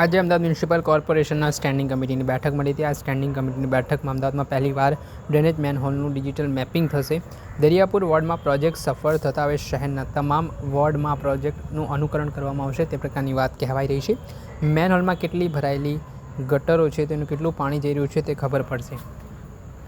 આજે અમદાવાદ મ્યુનિસિપલ કોર્પોરેશનના સ્ટેન્ડિંગ કમિટીની બેઠક મળી હતી. આ સ્ટેન્ડિંગ કમિટીની બેઠકમાં અમદાવાદમાં પહેલીવાર ડ્રેનેજ મેનહોલનું ડિજિટલ મેપિંગ થશે. દરિયાપુર વોર્ડમાં પ્રોજેક્ટ સફળ થતા હવે શહેરના તમામ વોર્ડમાં પ્રોજેક્ટનું અનુકરણ કરવામાં આવશે. તે પ્રકારની વાત કહેવાઈ રહી છે. મેનહોલમાં કેટલી ભરાયેલી ગટરો છે, તેનું કેટલું પાણી જઈ રહ્યું છે, તે ખબર પડશે.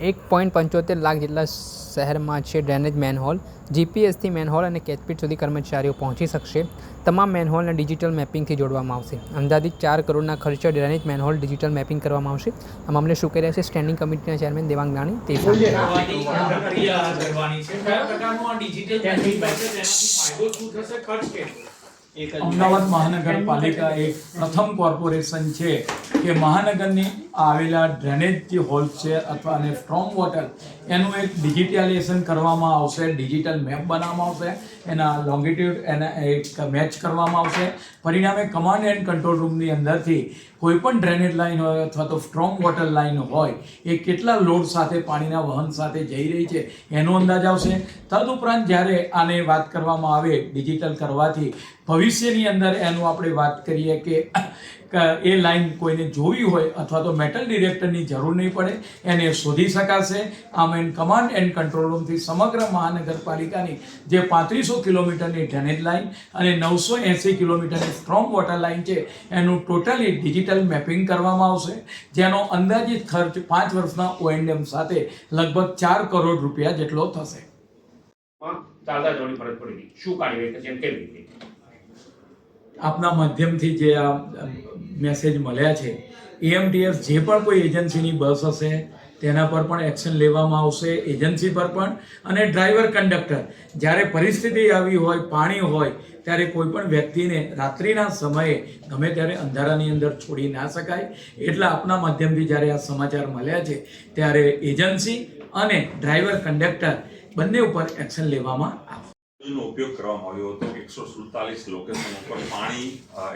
એક પોઈન્ટ પંચોતેર લાખ જેટલા શહેરમાં છે ડ્રેનેજ મેનહોલ. જીપીએસથી મેનહોલ અને કેચપીટ સુધી કર્મચારીઓ પહોંચી શકશે. તમામ મેનહોલને ડિજિટલ મેપિંગથી જોડવામાં આવશે. અંદાજિત ચાર કરોડના ખર્ચે ડ્રેનેજ મેનહોલ ડિજિટલ મેપિંગ કરવામાં આવશે. આ મામલે શું કર્યા રહ્યા છે સ્ટેન્ડિંગ કમિટીના ચેરમેન દેવાંગ દાણી તે અમદાવાદ મહાનગરપાલિકા એક પ્રથમ કોર્પોરેશન છે. કે મહાનગરની આવેલા ડ્રેનેજ જે હોલ છે અથવા અને સ્ટ્રોંગ વોટર, એનું એક ડિજિટલાઇઝેશન કરવામાં આવશે, ડિજિટલ મેપ બનાવવામાં આવશે, એના લોંગિટ્યુડ એના એક મેચ કરવામાં આવશે. પરિણામે કમાન્ડ એન્ડ કંટ્રોલ રૂમની અંદરથી કોઈ પણ ડ્રેનેજ લાઇન હોય અથવા તો સ્ટ્રોંગ વોટર લાઇન હોય, એ કેટલા લોડ સાથે પાણીના વહન સાથે જઈ રહી છે, એનો અંદાજ આવશે. તદુપરાંત જ્યારે આને વાત કરવામાં આવે ડિજિટલ કરવાથી ભવિષ્યની અંદર એનું આપણે વાત કરીએ કે એ લાઈન કોઈને જોવી હોય અથવા તો મેટલ ડિરેક્ટરની જરૂર નહીં પડે, એને શોધી શકાશે. આમ એન્ડ કમાન્ડ એન્ડ કંટ્રોલ રૂમથી સમગ્ર મહાનગરપાલિકાની જે પાંત્રીસો કિલોમીટરની ડ્રેનેજ લાઇન અને નવસો એંસી કિલોમીટરની સ્ટ્રોંગ વોટર લાઇન છે, એનું ટોટલી ડિજિટલ મેપિંગ કરવામાં આવશે, જેનો અંદાજિત ખર્ચ પાંચ વર્ષના ઓએનડેમ સાથે લગભગ ચાર કરોડ રૂપિયા જેટલો થશે. ચાલતા જવાની ફરજ પડી શું કાર્યવાહી થશે કેવી રીતે? આપના માધ્યમથી જે આ મેસેજ મળ્યા છે. એએમટીએસ જે પણ કોઈ એજન્સીની બસ હશે, તેના પર પણ એક્શન લેવામાં આવશે એજન્સી પર પણ. અને ડ્રાઈવર કંડક્ટર જ્યારે પરિસ્થિતિ આવી હોય, પાણી હોય, ત્યારે કોઈ પણ વ્યક્તિને રાત્રિના સમયે ગમે ત્યારે અંધારાની અંદર છોડી ના શકાય. એટલા આપના માધ્યમથી જ્યારે આ સમાચાર મળ્યા છે, ત્યારે એજન્સી અને ડ્રાઈવર કંડક્ટર બંને ઉપર એક્શન લેવામાં આવશે ઉપયોગ કરવામાં આવ્યો હતો. એકસો સુડતાલીસ લોકેશન ઉપર પાણી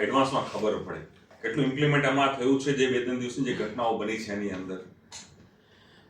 એડવાન્સમાં ખબર પડે. કેટલું ઇમ્પ્લિમેન્ટ આમાં થયું છે જે બે ત્રણ દિવસની જે ઘટનાઓ બની છે એની અંદર?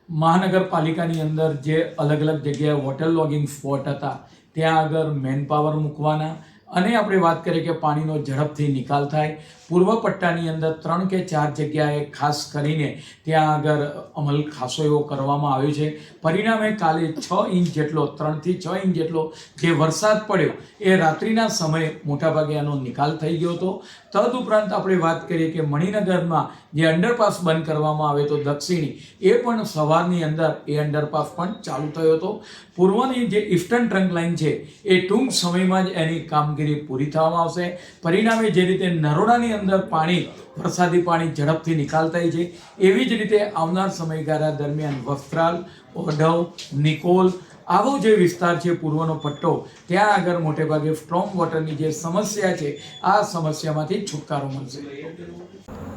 મહાનગરપાલિકાની અંદર જે અલગ અલગ જગ્યાએ વોટર લોગિંગ સ્પોટ હતા, ત્યાં આગળ મેન પાવર મૂકવાના અને આપણે વાત કરીએ કે પાણીનો ઝડપથી નિકાલ થાય. પૂર્વ પટ્ટાની અંદર ત્રણ કે ચાર જગ્યાએ ખાસ કરીને ત્યાં આગળ અમલ ખાસો એવો કરવામાં આવ્યો છે. પરિણામે કાલે છ ઇંચ જેટલો, ત્રણથી છ ઇંચ જેટલો જે વરસાદ પડ્યો એ રાત્રિના સમયે મોટાભાગે આનો નિકાલ થઈ ગયો હતો. તદુપરાંત આપણે વાત કરીએ કે મણિનગરમાં જે અંડરપાસ બંધ કરવામાં આવે તો દક્ષિણી એ પણ સવારની અંદર એ અંડરપાસ પણ ચાલુ થયો હતો. પૂર્વની જે ઇસ્ટર્ન ટ્રંક લાઇન છે એ ટૂંક સમયમાં જ એની કામગીરી પૂરી થવામાં આવશે. પરિણામે જે રીતે નરોડાની અંદર પાણી, વરસાદી પાણી ઝડપથી નિકાલ થાય છે, એવી જ રીતે આવનાર સમયગાળા દરમિયાન વસ્ત્રાલ, ઓઢવ, નિકોલ આવો જે વિસ્તાર છે, પૂર્વનો પટ્ટો, ત્યાં આગળ મોટે ભાગે સ્ટ્રોંગ વોટરની જે સમસ્યા છે, આ સમસ્યામાંથી છુટકારો મળશે.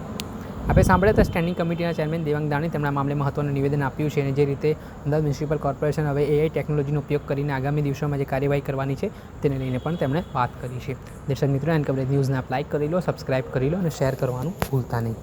આપણે સાંભળ્યા હતા સ્ટેન્ડિંગ કમિટીના ચેરમેન દેવાંગ દાણી તેમના મામલે મહત્વનું નિવેદન આપ્યું છે અને જે રીતે અમદાવાદ મ્યુનિસિપલ કોર્પોરેશન હવે એઆઈ ટેકનોલોજીનો ઉપયોગ કરીને આગામી દિવસોમાં જે કાર્યવાહી કરવાની છે તેને લઈને પણ તેમણે વાત કરી છે. દર્શક મિત્રો એન કવરેજ ન્યૂઝને આપ લાઇક કરી લો સબસ્ક્રાઇબ કરી લો અને શેર કરવાનું ભૂલતા નહીં.